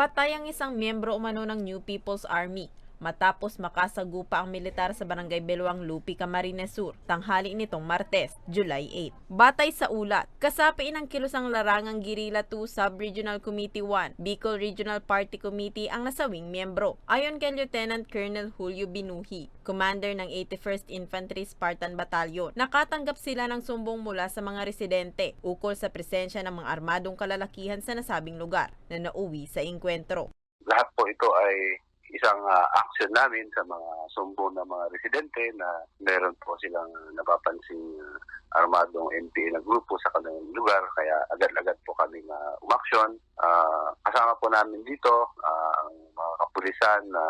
Patay ang isang miyembro umano ng New People's Army matapos makasagupa ang militar sa barangay Beluang Lupi, Camarines Sur, tanghali nitong Martes, July 8. Batay sa ulat, kasapiin ng kilusang larangang Guerrilla 2 Sub-Regional Committee 1, Bicol Regional Party Committee ang nasawing miyembro. Ayon kay Lieutenant Colonel Julio Binuhi, commander ng 81st Infantry Spartan Battalion, nakatanggap sila ng sumbong mula sa mga residente ukol sa presensya ng mga armadong kalalakihan sa nasabing lugar na nauwi sa engkwentro. lahat po ito ay isang ah, action namin sa mga sumbo ng mga residente na meron po silang napapansing ah, armadong NPA na grupo sa kanilang lugar kaya agad-agad po kami uh, umaksyon. Ah, kasama po namin dito ah, ang mga kapulisan na,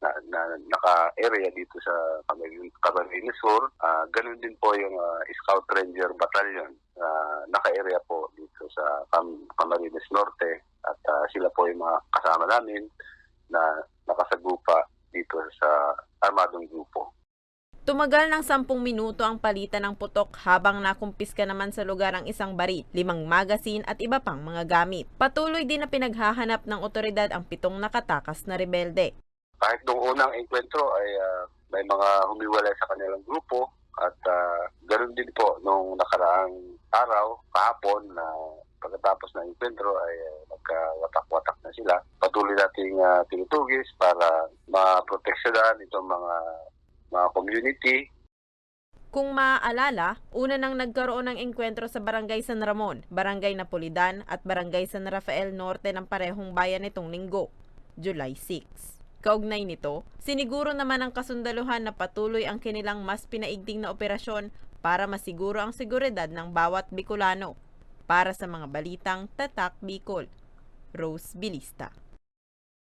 na, na naka-area dito sa Camarines Sur. Ah, ganun din po yung ah, Scout Ranger Battalion na naka-area po dito sa Cam- Camarines Norte at ah, sila po yung mga kasama namin na nakasagupa dito sa armadong grupo. Tumagal ng 10 minuto ang palitan ng putok habang nakumpiska naman sa lugar ang isang baril, limang magasin at iba pang mga gamit. Patuloy din na pinaghahanap ng otoridad ang pitong nakatakas na rebelde. Kahit nung unang enkwentro ay ah, may mga humiwalay sa kanilang grupo at uh, ganun din po nung nakaraang araw, kahapon na pagkatapos ng enkwentro ay ah, nagkawatak-watak na sila. Patuloy nating uh, tinutugis para maproteksyonan itong mga mga community Kung maaalala, una nang nagkaroon ng engkwentro sa Barangay San Ramon, Barangay Napolidan at Barangay San Rafael Norte ng parehong bayan nitong linggo, July 6. Kaugnay nito, siniguro naman ang kasundaluhan na patuloy ang kinilang mas pinaigting na operasyon para masiguro ang seguridad ng bawat Bicolano. Para sa mga balitang Tatak Bicol, Rose Bilista.